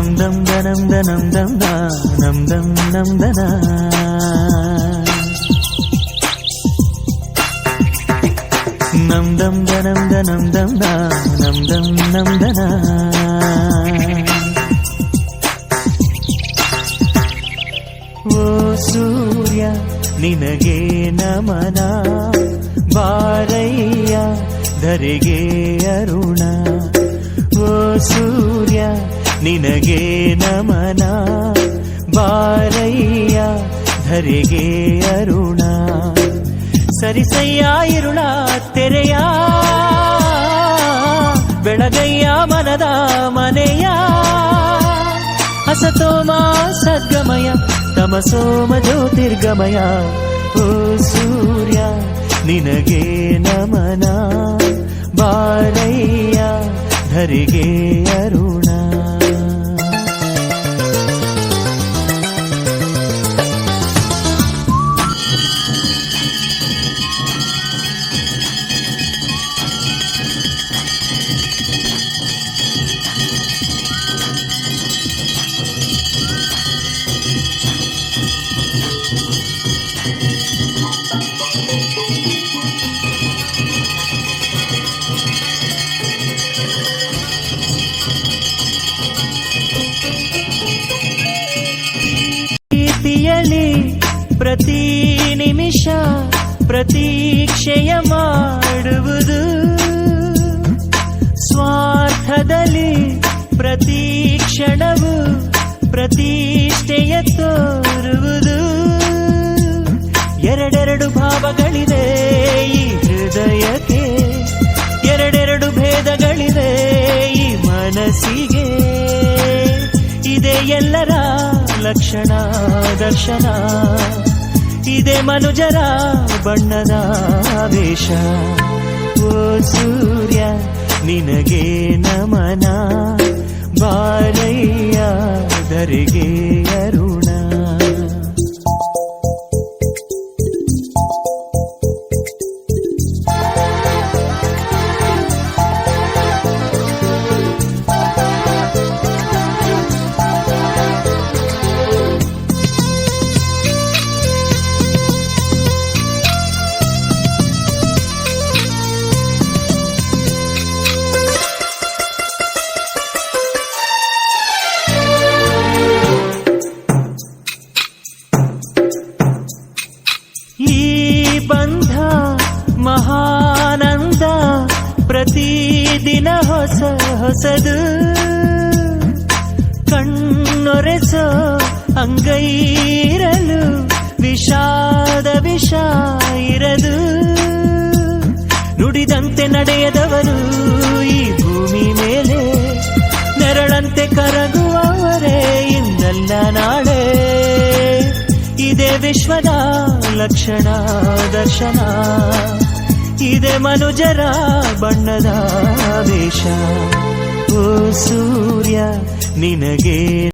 ದನಂ them the ನಮ್ ದಮ್ ನಂ ದನ ನಂ ದಂ ದನಂ ದನಂ ದಮ್ ದ ನಮ್ ದಮ್ ನಮ್ ದನ ಓ ಸೂರ್ಯ, ನಿನಗೆ ನಮನ. ಬಾರಯ್ಯ, ಧರೆಗೆ ಅರುಣ. ಓ ಸೂರ್ಯ ನಿನಗೆ ನಮನ, ಬಾರಯ್ಯ, ಧರೆಗೆ ಅರುಣ. ಸರಿಸಯ್ಯ ಇರುಳ ತೆರೆಯ, ಬೆಳಗಯ್ಯ, ಮನದ ಮನೆಯ. ಅಸತೋಮ ಸದ್ಗಮಯ, ತಮಸೋಮ, ಜ್ಯೋತಿರ್ಗಮಯ. ಓ ಸೂರ್ಯ, ನಿನಗೆ ನಮನ, ಬಾರಯ್ಯ, ಧರೆಗೆ ಅರುಣ. ಪ್ರತಿ ನಿಮಿಷ ಪ್ರತೀಕ್ಷೆಯ ಮಾಡುವುದು. ಸ್ವಾರ್ಥದಲ್ಲಿ ಪ್ರತಿ ಕ್ಷಣವು ಪ್ರತಿಷ್ಠೆಯ ತೋರುವುದು. ಎರಡೆರಡು ಭಾವಗಳಿದೆ ಈ ಹೃದಯಕ್ಕೆ. ಎರಡೆರಡು ಭೇದಗಳಿದೆ ಈ ಮನಸ್ಸಿಗೆ. ಇದೆ ಎಲ್ಲರ ಲಕ್ಷಣ ದರ್ಶನ. ಇದೆ ಮನುಜರ ಬಣ್ಣದ ವೇಷ. ಓ ಸೂರ್ಯ ನಿನಗೆ ಪ್ರತಿದಿನ ಹೊಸ ಹೊಸದು ಕಣ್ಣೊರೆಸೋ ಅಂಗೈರಲು ವಿಷಾದ ವಿಷ ಇರದು. ನುಡಿದಂತೆ ನಡೆಯದವರು ಈ ಭೂಮಿ ಮೇಲೆ. ನೆರಳಂತೆ ಕರಗುವವರೇ ಇಂದಲ್ಲ ನಾಳೆ. ಇದೇ ವಿಶ್ವದ ಲಕ್ಷಣ, ದರ್ಶನ. ಇದೆ ಮನುಜರ ಬಣ್ಣದ ವೇಷ. ಓ ಸೂರ್ಯ ನಿನಗೆ